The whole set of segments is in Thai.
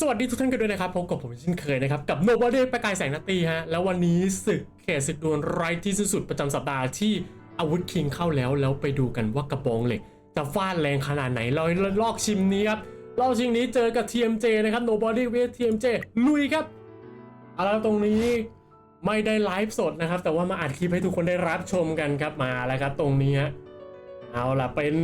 สวัสดีทุกท่านกันด้วยนะครับพบกับผมเช่นเคยนะครับ กับ Nobody ประกายแสงนาตีฮะ แล้ววันนี้ศึกเขตศึกดวลไร้ที่สุดประจำสัปดาห์ที่อาวุธคิงเข้าแล้ว แล้วไปดูกันว่ากระบองเหล็ก จะฟาดแรงขนาดไหนเราลอกชิมนี้ครับลอกชิมนี้เจอกับ TMJ นะครับ Nobody vs TMJ ลุยครับเอาแล้วตรงนี้ไม่ได้ไลฟ์สดนะครับ แต่ว่ามาอัดคลิปให้ทุกคนได้รับชมกันครับมาแล้วครับ ตรงนี้ฮะเอาล่ะเป็น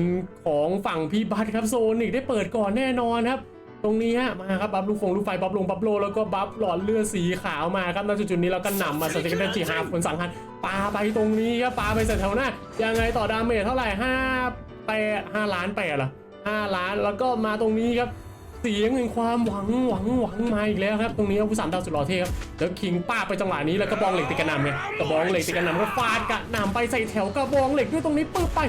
ของฝั่งพี่บัตครับโซนิกได้เปิดก่อนแน่นอนครับ ตรงนี้มาครับบัฟลูกฟงลูกไฟบัฟลงบัฟโลแล้วก็บัฟหลอดเลือดสีขาวมาครับณจุดๆนี้เราก็หนำมาสเต็กเดนจีฮาผลสังหารปาไปตรงนี้ครับปาไปใส่แถวหน้า ยังไงต่อดาเมจเท่าไหร่ห้าแปดห้าล้านแปดเหรอห้าล้านแล้วก็มาตรงนี้ครับเสียงแห่งความหวังหวังหวังมาอีกแล้วครับ ตรงนี้อาวุธสามดาวสุดหล่อเท่ครับแล้วคิงป้าไปจังหวะนี้แล้วกระบองเหล็กติดกระหนำไงกระบองเหล็กติดกระหน่ำก็ฟาดกระหนำไปใส่แถวกระบองเหล็กด้วยตรงนี้ปึ๊บไป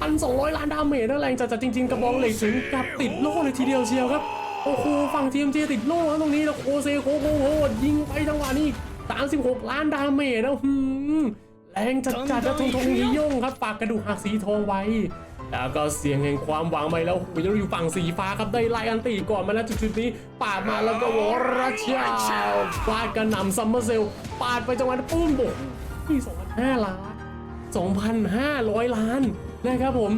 พันสองร้อยล้านดาเมจนั่นแรงจัดจัดจริง ๆ กระบองเหล็กถึงกับติดโล่เลยทีเดียวเชียวครับ โอ้โหฝั่งทีมเจติดโล่ครับตรงนี้แล้วโคเซโคโคโหดยิงไปจังหวะนี้ 36 ล้านดาเมจแล้วหืมแรงจัดจัดแล้วทงทงยี่ย่งครับปากกระดูกหักสีทองไว้ แล้วก็เสียงแห่งความหวังไปแล้วโอ้ยอยู่ฝั่งสีฟ้าครับได้ไล่อันตีก่อนมาแล้วจุดๆนี้ ปาดมาแล้วก็วอร์ชาฟาดกระหน่ำซัมเมอร์เซลปาดไปจังหวะปุ้มโอ้โหนี่สองพันห้าล้าน2,500 ล้านนะครับผม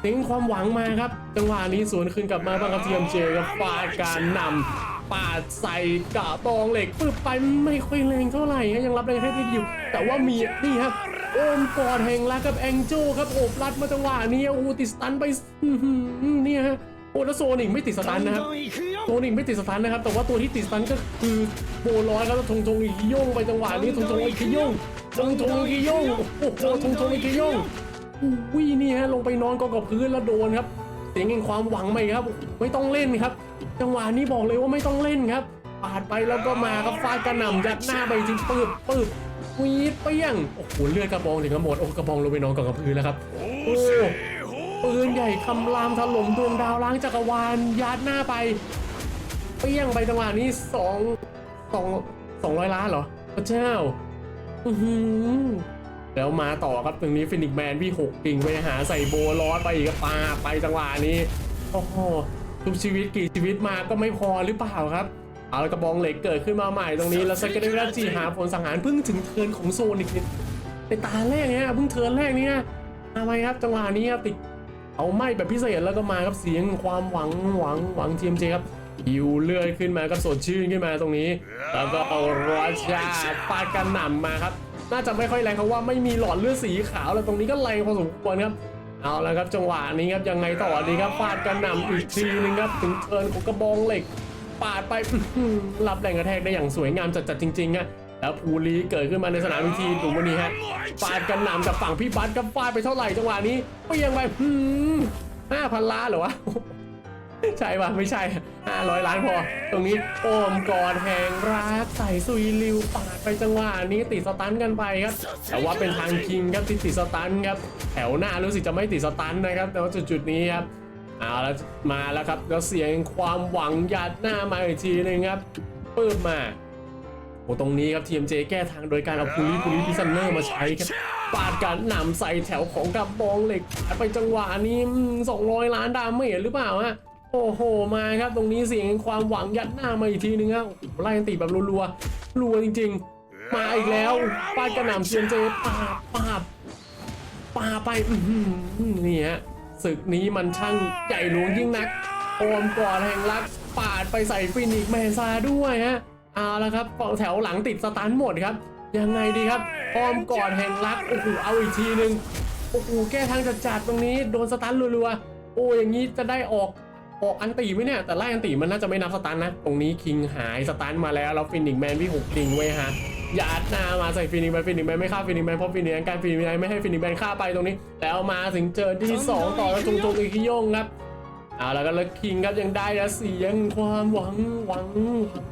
เสียงความหวังมาครับ จังหวะนี้สวนคืนกลับมาบ้างครับทีมเจกับฟาการนำปาดใส่กระบองเหล็กปึ๊บไปไม่ค่อยแรงเท่าไหร่ยังรับแรงแค่นิดอยู่ แต่ว่ามีนี่ครับโอมกอดแห่งรักกับแองโจครับโอบรัดมาจังหวะนี้อ้โหติสตันไปเนี่ยฮะโอ้แล้วโซนิกไม่ติดสตันนะครับโซนิกไม่ติดสตันนะครับ แต่ว่าตัวที่ติดสตันก็คือโบร้อยครับทงทงอีกย่งไปจังหวะนี้ทงทงอีกย่งทงทงอีกย่งโอ้โหทงทงอีกย่ง อุ้ยนี่ฮะลงไปนอนกองกับพื้นแล้วโดนครับ เสียงแห่งความหวังไปครับ ไม่ต้องเล่นครับ จังหวะนี้บอกเลยว่าไม่ต้องเล่นครับปาดไปแล้วก็มาครับฟาดกระหน่ำยัดหน้าไปจริงปืบปืบวีดเปี้ยงโอ้โหเลือดกระบองถึงกระหมดโอ้กระบองลงไปนอนกองกับพื้นแล้วครับโอ้ปืนใหญ่คำรามถล่มดวงดาวล้างจักรวาลยัดหน้าไปเปี้ยงไปจังหวะนี้สองสองสองร้อยล้านเหรอพระเจ้า อือหือ แล้วมาต่อครับตรงนี้ฟินิกแมนพี่หกกิ่งไปหาใส่โบลอสไปอีกครับปาไปจังหวะนี้โอ้โหทุกชีวิตกี่ชีวิตมาก็ไม่พอหรือเปล่าครับเอาล้วกระบองเหล็กเกิดขึ้นมาใหม่ตรงนี้แล้วสกตเดอร์จีหาผลสังหารเพิ่งถึงเทินของโซนิกในตาแรกเนี่ยเพิ่งเทินแรกเนี่ยทำไมครับจังหวะนี้ครับติดเอาไม่แบบพิเศษแล้วก็มาครับเสียงความหวังหวังหวังทีมเจครับหิวเลือดขึ้นมาก็สดชื่นขึ้นมาตรงนี้ แล้วก็เอาราชาปาดกันหน่ำมาครับ น่าจะไม่ค่อยแรงเพราะว่าไม่มีหลอดเลือดสีขาวแล้วตรงนี้ก็แรงพอสมควรครับเอาละครับจังหวะนี้ครับยังไงต่อดีครับปาดกันหน่ำอีกทีนึงครับถึงเทิร์นของกระบองเหล็กปาดไปรับแรงกระแทกได้อย่างสวยงามจัดๆจริงๆอะแล้วภูรีเกิดขึ้นมาในสนามวิธีดูวันนี้ฮะปาดกันหนำกับฝั่งพี่บัสกับฟาดไปเท่าไหร่จังหวะนี้เปรียงไปห้าพันล้านเหรอวะ ใช่ปะไม่ใช่ห้าร้อยล้านพอ ตรงนี้โอมกอดแหงรักใส่ซุยลิวปาดไปจังหวะนี้ติดสตันกันไปครับ แต่ว่าเป็นทางคิงครับที่ติดสตันครับ แถวหน้ารู้สึกจะไม่ติดสตันนะครับ แต่ว่าจุดๆนี้ครับเอาแล้วมาแล้วครับแล้วเสียงความหวังยัดหน้ามาอีกทีหนึงครับปื้มมาโอ้ตรงนี้ครับ TMJ แก้ทางโดยการเอาพูลิพูลิพิซันเนอร์มาใช้ครับปาดการหนำใส่แถวของกับบองเหล็กปาดไปจังหวะนี้สองร้อยล้านดาเมจหรือเปล่าฮะ โอ้โหมาครับตรงนี้เสียงความหวังยัดหน้ามาอีกทีหนึงครับโอ้โหไล่กันตีแบบรัวๆรัวจริง ๆ มาอีกแล้วปาดกระหน่ำ TMJ ปาบปาบปาไปอื้อหือนี่ฮะศึกนี้มันช่างใหญ่หลวงยิ่งนักโอมกอดแห่งรักปาดไปใส่ฟินิกแมนซาด้วยฮะเอาละครับฝั่งแถวหลังติดสตันหมดครับ ยังไงดีครับออมกอดแห่งรักโอ้โหเอาอีกทีหนึ่งโอ้โหแก้ทางจัดจัดตรงนี้โดนสตันรัวๆโอ้อย่างนี้จะได้ออก ออกอันตีไหมเนี่ย แต่ไล่อันตีมันน่าจะไม่นับสตันนะ ตรงนี้คิงหายสตันมาแล้วแล้วฟินิกแมนพี่หกคิงไว้ฮะยาดหน้ามาใส่ฟินิกแมนฟินิกแมนไม่ฆ่าฟินิกแมนเพราะฟินิกแมนการฟินิกแมนไม่ให้ฟินิกแมนฆ่าไปตรงนี้ แล้วมาถึงเจอที่2ต่อแล้วจงจงอีกโยงครับเอาแล้วก็แล้วคิงครับยังได้นะเสียงความหวังหวังหวัง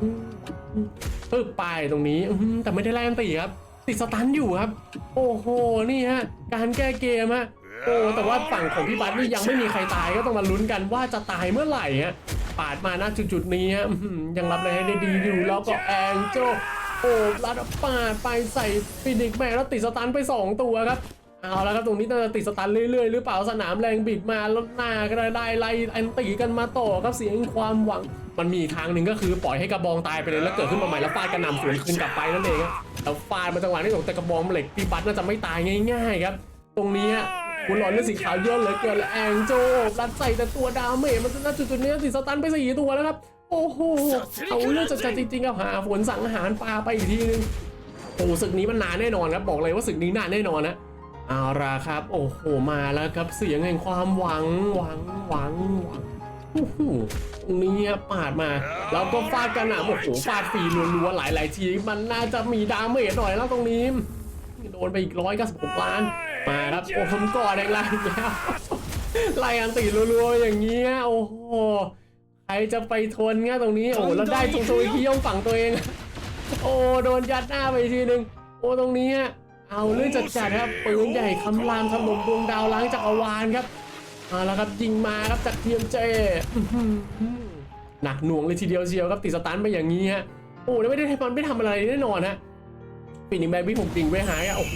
ปึ๊บไปตรงนี้แต่ไม่ได้ไล่อันตีครับติดสตันอยู่ครับ โอ้โหนี่ฮะการแก้เกมฮะ โอ้แต่ว่าฝั่งของพี่บัตนี่ยังไม่มีใครตายก็ต้องมาลุ้นกันว่าจะตายเมื่อไหร่ฮะปาดมาณจุดๆนี้ฮะยังรับอะไรได้ดีอยู่แล้วก็แองโจโอบลัดปาดไปใส่ฟินิกแมนแล้วติดสตันไป 2 ตัวครับเอาแล้วครับตรงนี้จะติดสตันเรื่อยๆ หรือเปล่าสนามแรงบิดมาแล้วหน้าก็ได้ไล่แอนตีกันมาต่อครับเสียงความหวัง มันมีทางหนึ่งก็คือปล่อยให้กระบองตายไปเลยแล้วเกิดขึ้นมาใหม่แล้วฟาดกระหน่ำสวนคืนกลับไปนั่นเองครับแล้วฟาดมาจังหวะนี้ของแต่กระบองเหล็กปีบัตน่าจะไม่ตายง่าย ๆ ครับ ตรงนี้ คุณหลอนเลือดสีขาวเยอะเหลือเกินและแองโจรัดใส่แต่ตัวดาวเมจมันณจุดๆนี้ติสตันไปสี่ตัวแล้วครับ โอ้โหเอาเลือดจัดจริงๆครับหาฝนสังหารปลาไปอีกทีนึงโอ้ศึกนี้มันนานแน่นอนครับบอกเลยว่าศึกนี้นานแน่นอนนะเอาละครับ โอ้โหมาแล้วครับเสียงแห่งความหวังหวังหวังหวังโอ้โหตรงนี้ครับปาดมาแล้วก็ฟาดกันหนาโอ้โหฟาดฟรีรัวๆหลายๆทีมันน่าจะมีดาเมจหน่อยแล้วตรงนี้โดนไปอีกร้อยเก้าสิบหกล้าน มาครับโอ้ผมก่อนแรงๆแล้วไล่อันตีรัวๆอย่างเงี้ยโอ้โหใครจะไปทนเงี้ยตรงนี้โอ้โหแล้วได้ตรงตัวอีกที่ย่องฝั่งตัวเอง โอ้โดนยัดหน้าไปทีนึงโอ้ตรงนี้อะเอาเรื่องจัดจัดๆครับปืนใหญ่คำรามถล่มดวงดาวล้างจักรวาลครับเอาละครับยิงมาครับจากเทียมเจหนักหน่วงเลยทีเดียวเชียวครับติดสตันไปอย่างนี้ฮะโอ้แล้วไม่ได้มันไม่ทำอะไรแน่นอนฮะ ปีนิแบงค์พี่ผมจริงไว้หายอะโอ้โห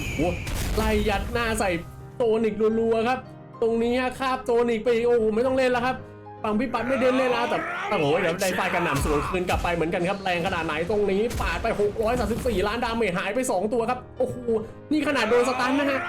ไล่ยัดหน้าใส่โตนิกรัวๆครับ ตรงนี้ฮะคาบโตนิกไปอีกโอ้โหไม่ต้องเล่นแล้วครับฝั่งพี่ปัดไม่เดินเล่นแล้วแต่โอ้โหเดี๋ยวได้ไฟกันหนำสวนคืนกลับไปเหมือนกันครับแรงขนาดไหนตรงนี้ปาดไป 634 ล้านดาเมจหายไป 2 ตัวครับ โอ้โหนี่ขนาดโดนสตันนะฮะ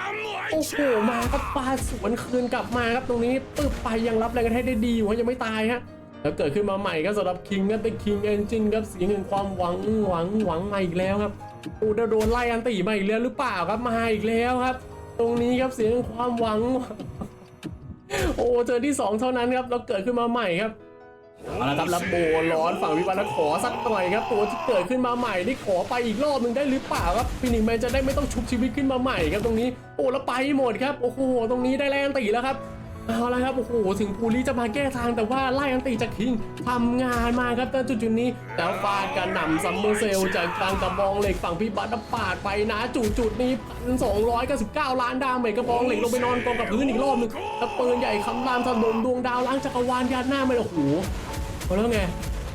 โอ้โหมาครับปาดสวนคืนกลับมาครับตรงนี้ปึ๊บไปยังรับแรงกระแทกได้ดีอยู่ยังไม่ตายฮะแล้วเกิดขึ้นมาใหม่ก็สำหรับคิงครับเป็นคิงเอนจินครับเสียงแห่งความหวังหวังหวังใหมาอีกแล้วครับ โอ้โดนไล่อันตีมาอีกแล้วหรือเปล่าครับมาอีกแล้วครับ ตรงนี้ครับเสียงแห่งความหวัง โอ้เจอที่ 2 เท่านั้นครับเราเกิดขึ้นมาใหม่ครับเอาละครับแล้วโบร้อนฝั่งวิวัฒน์ขอสักหน่อยครับ ตัวที่เกิดขึ้นมาใหม่นี่ขอไปอีกรอบหนึ่งได้หรือเปล่าครับฟินิกแมนจะได้ไม่ต้องชุบชีวิตขึ้นมาใหม่ครับตรงนี้โอ้แล้วไปหมดครับโอ้โหตรงนี้ได้แรงตีแล้วครับ เอาละครับโอ้โหถึงภูริจะมาแก้ทางแต่ว่าไล่อันตีจากคิงทำงานมาครับณจุดจุดๆนี้แล้วฟาดกันหนำซัมเมอร์เซลจากกลางกระบองเหล็กฝั่งพี่บัตรปาดไปนะจุดจุดๆนี้พันสองร้อยเก้าสิบเก้าล้านดาเมจกระบองเหล็กลงไปนอนกองกับพื้นอีกรอบหนึงแล้วปืนใหญ่คำรามถล่มดวงดาวล้างจักรวาลยัดหน้าไปโอ้โหเอาแล้วไง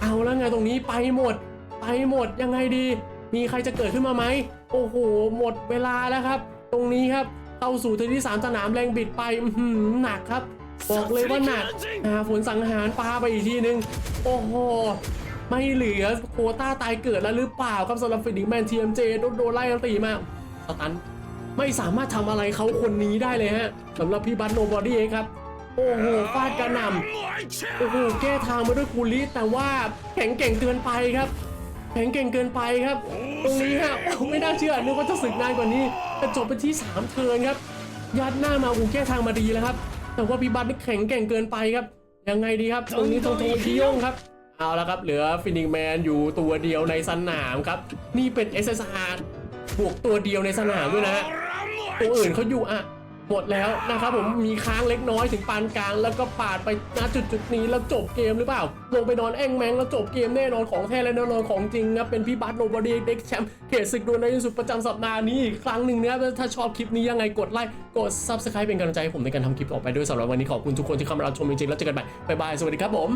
เอาแล้วไงตรงนี้ไปหมด ไปหมดยังไงดี มีใครจะเกิดขึ้นมาไหมโอ้โห หมดเวลาแล้วครับ ตรงนี้ครับ เข้าสู่เทอร์นที่สามสนามแรงบิดไปอื้อหือหนักครับ บอกเลยว่าหนักหาฝนสังหารปลาไปอีกทีนึง โอ้โหไม่เหลือโควต้าตายเกิดแล้วหรือเปล่าครับสำหรับฟินิกแมนทีเอ็มเจโดนโดนไล่กันตีมาสตันไม่สามารถทำอะไรเขาคนนี้ได้เลยฮะสำหรับพี่บัตโนบอดี้ครับ โอ้โหฟาดกระหน่ำโอ้โหแก้ทางมาด้วยคูลิแต่ว่าแข็งเก่งเกินไปครับ แข็งเก่งเกินไปครับ ตรงนี้ฮะโอ้ไม่น่าเชื่อนึกว่าจะสึกนานกว่านี้แต่ จบไปที่ 3 เทิร์นครับ ยัดหน้ามาโอ้โหแก้ทางมาดีแล้วครับ แต่ว่าพี่บัตนี่แข็งเก่งเกินไปครับ ยังไงดีครับ ตรงนี้ทงทงที่ย่งครับ เอาละครับ เหลือฟินิกแมนอยู่ตัวเดียวในสนามครับ นี่เป็น SSR บวกตัวเดียวในสนามด้วยนะฮะตัวอื่นเขาอยู่อะ หมดแล้วนะครับผมมีค้างเล็กน้อยถึงปานกลาง แล้วก็ปาดไปณจุดจุดนี้แล้วจบเกมหรือเปล่า ลงไปนอนแอ่งแมงแล้วจบเกมแน่นอนของแท้และแน่นอนของจริงครับเป็นพี่บัตโนบอดีเด็กแชมป์เขตศึกดวลในที่สุดประจำสัปดาห์นี้อีกครั้งหนึ่งนะครับถ้าชอบคลิปนี้ยังไงกดไลค์กด subscribe เป็นกำลังใจให้ผมในการทำคลิปต่อไปด้วยสำหรับวันนี้ขอบคุณทุกคนที่เข้ามารับชมจริงๆแล้วเจอกันใหม่บ๊ายบายสวัสดีครับผม